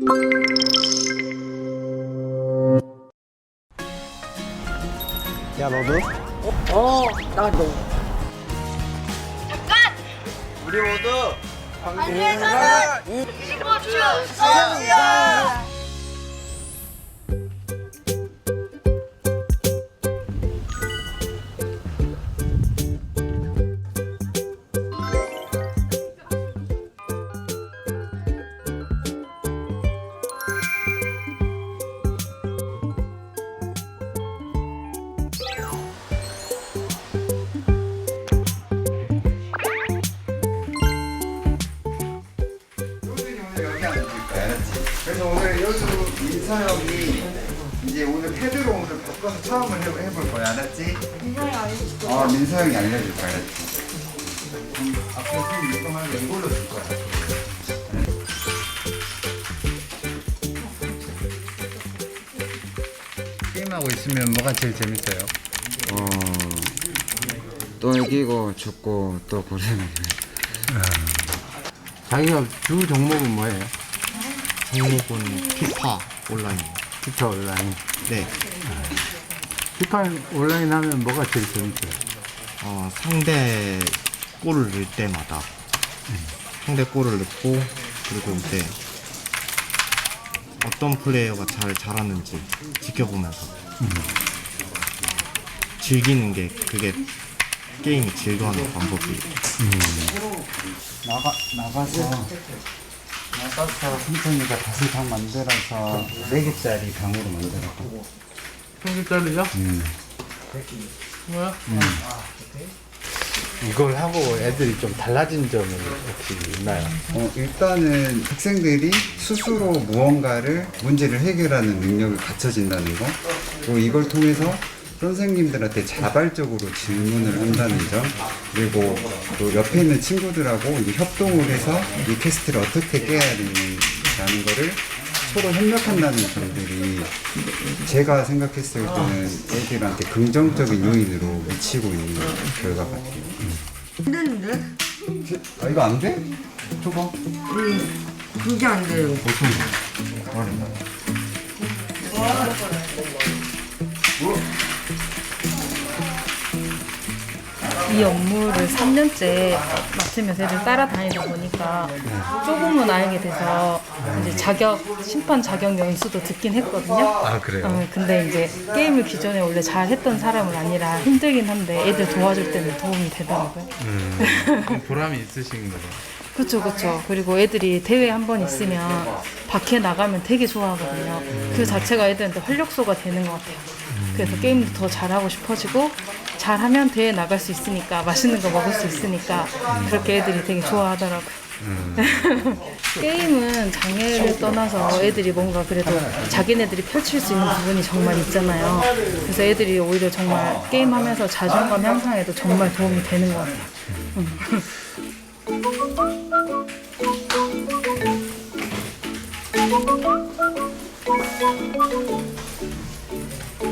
야 너도? 어, 나도. 우리 모두 안녕하세요. 스포츠 선수야. 민서 형이 이제 오늘 패드로 오늘 바꿔서 처음을 해, 해볼 거야, 알았지? 민서 형이 알려줄 거야. 어, 민서 형이 알려줄 거야, 알았지? 음, 앞에 손 이동하면 이걸로 줄 거야. 게임하고 있으면 뭐가 제일 재밌어요? 어, 또 이기고 죽고 또 고생하고 자기가 주 종목은 뭐예요? 종목은 피파 온라인. 피파 온라인 네. 피파 온라인 하면 뭐가 제일 재밌어요? 어, 상대 골을 넣을 때마다 상대 골을 넣고 그리고 이제 어떤 플레이어가 잘 잘하는지 지켜보면서 즐기는 게 그게 게임이 즐거워하는 방법이에요. 나가, 나가서 나가서 승천이가 다시 방 만들어서 4개짜리 방으로 만들었고 평균짜리죠? 음. 뭐야? 이걸 하고 애들이 좀 달라진 점은 혹시 있나요? 어, 일단은 학생들이 스스로 무언가를 문제를 해결하는 능력이 갖춰진다는 거 그리고 이걸 통해서 선생님들한테 자발적으로 질문을 한다는 점 그리고 또 옆에 있는 친구들하고 이제 협동을 해서 이 퀘스트를 어떻게 깨야 되는가는 거를 서로 협력한다는 점들이 제가 생각했을 때는 애들한테 긍정적인 요인으로 미치고 있는 결과 같아요. 힘드는데? 아 이거 안 돼? 줘봐. 그게 안 돼요. 이 업무를 3년째 맡으면서 애들 따라다니다 보니까 조금은 알게 돼서 이제 자격 심판 자격 연수도 듣긴 했거든요. 아 그래요? 어, 근데 이제 게임을 기존에 원래 잘 했던 사람은 아니라 힘들긴 한데 애들 도와줄 때는 도움이 되더라고요. 그럼 보람이 있으신 거죠? 그렇죠, 그렇죠. 그리고 애들이 대회 한 번 있으면 밖에 나가면 되게 좋아하거든요. 그 자체가 애들한테 활력소가 되는 것 같아요. 그래서 게임도 더 잘하고 싶어지고 잘하면 대회 나갈 수 있으니까 맛있는 거 먹을 수 있으니까 그렇게 애들이 되게 좋아하더라고요. 게임은 장애를 떠나서 애들이 뭔가 그래도 자기네들이 펼칠 수 있는 부분이 정말 있잖아요. 그래서 애들이 오히려 정말 게임하면서 자존감 향상에도 정말 도움이 되는 것 같아요.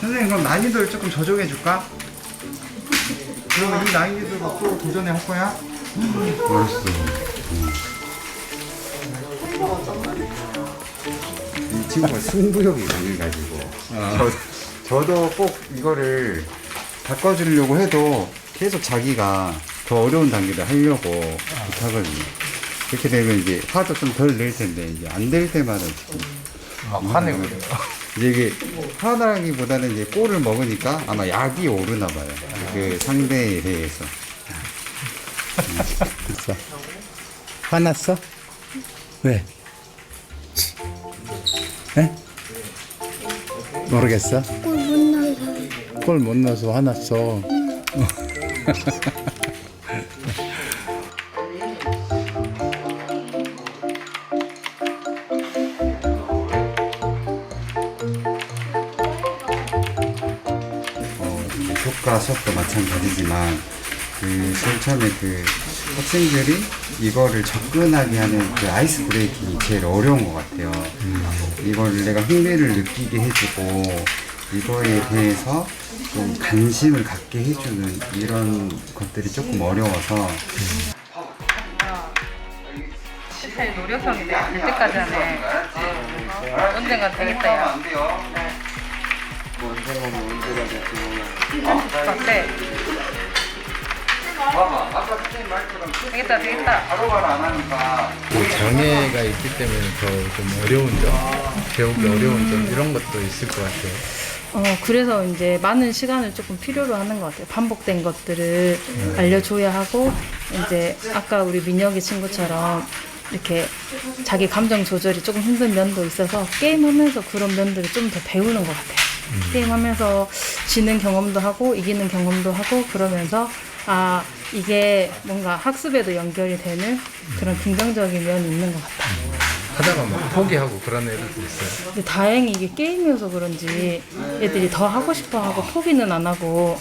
선생님 그럼 난이도를 조금 조정해 줄까? 그럼 이 난이도로 또 도전해 할 거야? 알았어. 이 친구가 승부욕이 강해가지고 저, 저도 꼭 이거를 바꿔주려고 해도 계속 자기가 더 어려운 단계를 하려고 부탁거든요. 그렇게 되면 이제 화도 좀 덜 낼 텐데 이제 안 될 때마다 지금 아 화내고 그래요? 이제 이게 화나기보다는 이제 골을 먹으니까 아마 약이 오르나 봐요. 그 상대에 대해서. 됐어 화났어? 왜? 에? 모르겠어? 골 못 넣어서 화났어 요가 수업도 마찬가지지만 그 제일 처음에 그 학생들이 이거를 접근하게 하는 그 아이스 브레이킹이 제일 어려운 것 같아요. 이걸 내가 흥미를 느끼게 해주고 이거에 대해서 좀 관심을 갖게 해주는 이런 것들이 조금 어려워서 제 노력형이 될 때까지 하네. 언젠가 되겠다, 야. 어때? 되겠다, 되겠다. 바로바로 안 하니까 그 장애가 있기 때문에 더 좀 어려운 점, 배우기 어려운 점 이런 것도 있을 것 같아요. 어, 그래서 이제 많은 시간을 조금 필요로 하는 것 같아요. 반복된 것들을 알려줘야 하고, 이제 아까 우리 민혁이 친구처럼 이렇게 자기 감정 조절이 조금 힘든 면도 있어서 게임하면서 그런 면들을 좀 더 배우는 것 같아요. 게임하면서 지는 경험도 하고, 이기는 경험도 하고, 그러면서 아, 이게 뭔가 학습에도 연결이 되는 그런 긍정적인 면이 있는 것 같아요. 하다가 막 포기하고 그런 애들도 있어요. 근데 다행히 이게 게임이어서 그런지 애들이 더 하고 싶어 하고 포기는 안 하고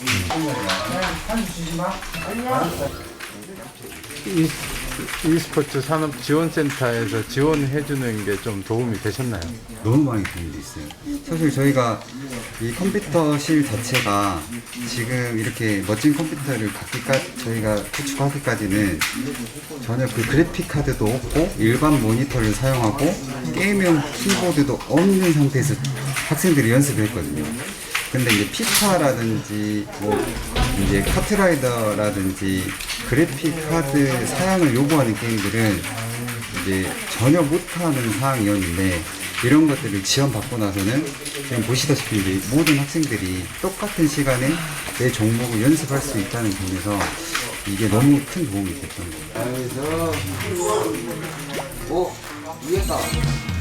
이, e스포츠 산업 지원센터에서 지원해 주는 게 좀 도움이 되셨나요? 너무 많이 도움이 됐어요. 사실 저희가 이 컴퓨터실 자체가 지금 이렇게 멋진 컴퓨터를 갖기까지 저희가 구축하기까지는 전혀 그 그래픽 카드도 없고 일반 모니터를 사용하고 게임용 키보드도 없는 상태에서 학생들이 연습을 했거든요. 근데 이제 피파라든지 뭐 이제 카트라이더라든지 그래픽 카드 사양을 요구하는 게임들은 이제 전혀 못하는 상황이었는데 이런 것들을 지원받고 나서는 지금 보시다시피 이제 모든 학생들이 똑같은 시간에 내 종목을 연습할 수 있다는 점에서 이게 너무 큰 도움이 됐던 거예요. 다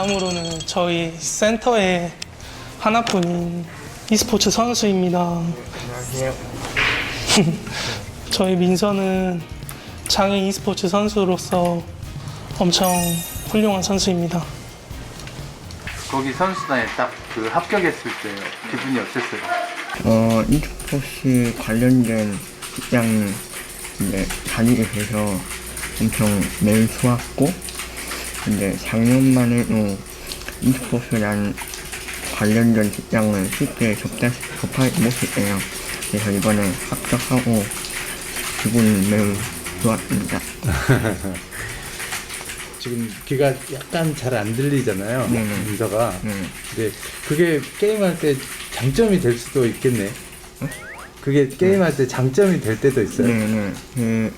음으로는 저희 센터의 하나뿐인 e스포츠 선수입니다. 안녕하세요. 저희 민서는 장애 e스포츠 선수로서 엄청 훌륭한 선수입니다. 거기 선수단에 딱 그 합격했을 때 기분이 어땠어요? 어, e스포츠 관련된 직장을 이제 다니게 돼서 엄청 매일 좋았고, 근데 작년만 해도 e스포츠란 관련된 직장을 쉽게 접다, 접하지 못했어요. 그래서 이번에 합격하고 기분이 매우 좋았습니다. 지금 귀가 약간 잘 안 들리잖아요. 네네. 민서가. 네. 근데 그게 게임할 때 장점이 될 수도 있겠네. 그게 게임할 때 장점이 될 때도 있어요. 네네. 그,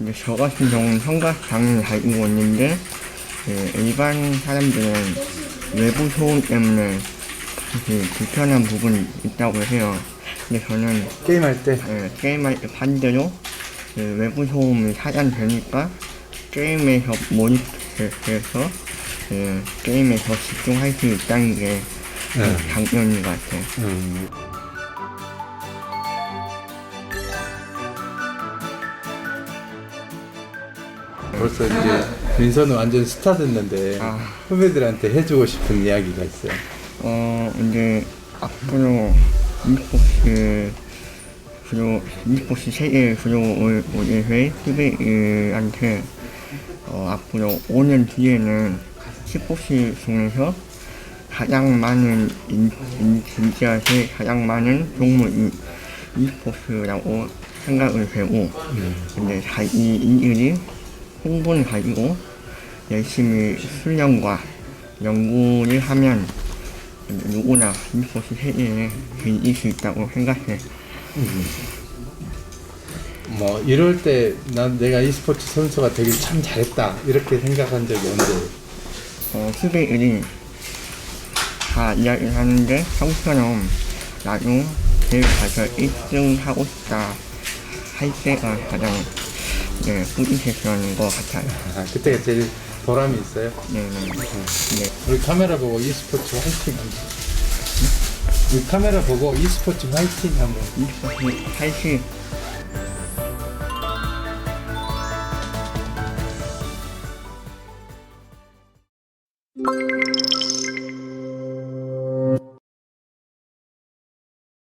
이제 저 같은 경우는 청각 장애를 가지고 있는데, 그 일반 사람들은 외부 소음 때문에 사실 불편한 부분이 있다고 해요. 근데 저는 게임할 때 예, 게임할 때 반대로 그 외부 소음이 차단되니까 게임에서 모니터에서 그 게임에 더 집중할 수 있다는 게 네. 장점인 것 같아요. 음, 벌써 이제 민서는 완전 스타 됐는데 아. 후배들한테 해주고 싶은 이야기가 있어요. 어, 이제 앞으로 e스포츠 주로 e스포츠 세계 주요을 우리회 TV한테 어, 앞으로 5년 뒤에는 e스포츠 중에서 가장 많은 인, 인, 진지하게 가장 많은 종목이 e스포츠라고 생각을 되고 근데 자기 이들이 홍보를 가지고 열심히 수련과 연구를 하면 누구나 e스포츠 세계에 이길 수 있다고 생각해. 뭐 이럴 때 난 내가 e스포츠 선수가 되길 참 잘했다 이렇게 생각한 적이 언제? 어, 후배들이 다 이야기를 하는데 형처럼 나도 대회 가서 1등 하고 싶다 할 때가 가장 네, 뿌듯했던 것 같아요. 아, 그때가 제일 보람이 있어요. 네, 네. 네. 우리 카메라 보고 e스포츠 화이팅 한번. 우리 카메라 보고 e스포츠 화이팅 한번. e스포츠 사실